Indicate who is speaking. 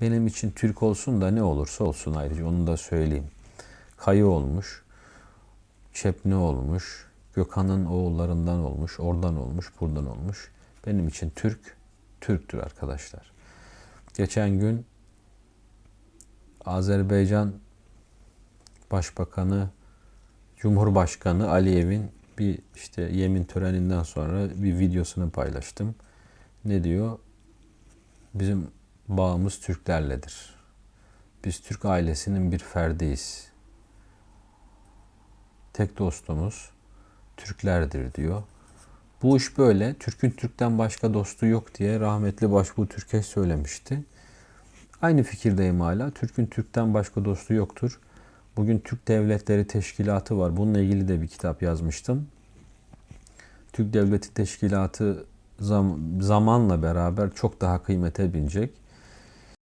Speaker 1: benim için Türk olsun da ne olursa olsun ayrıca onu da söyleyeyim. Kayı olmuş, Çepni olmuş, Gökhan'ın oğullarından olmuş, oradan olmuş, buradan olmuş. Benim için Türk, Türktür arkadaşlar. Geçen gün Azerbaycan Başbakanı, Cumhurbaşkanı Aliyev'in bir işte yemin töreninden sonra bir videosunu paylaştım. Ne diyor? Bizim bağımız Türklerledir. Biz Türk ailesinin bir ferdiyiz. Tek dostumuz Türklerdir diyor. Bu iş böyle. Türk'ün Türk'ten başka dostu yok diye rahmetli Başbuğ Türkeş söylemişti. Aynı fikirdeyim hala. Türk'ün Türk'ten başka dostu yoktur. Bugün Türk Devletleri Teşkilatı var. Bununla ilgili de bir kitap yazmıştım. Türk Devleti Teşkilatı zam- zamanla beraber çok daha kıymete binecek.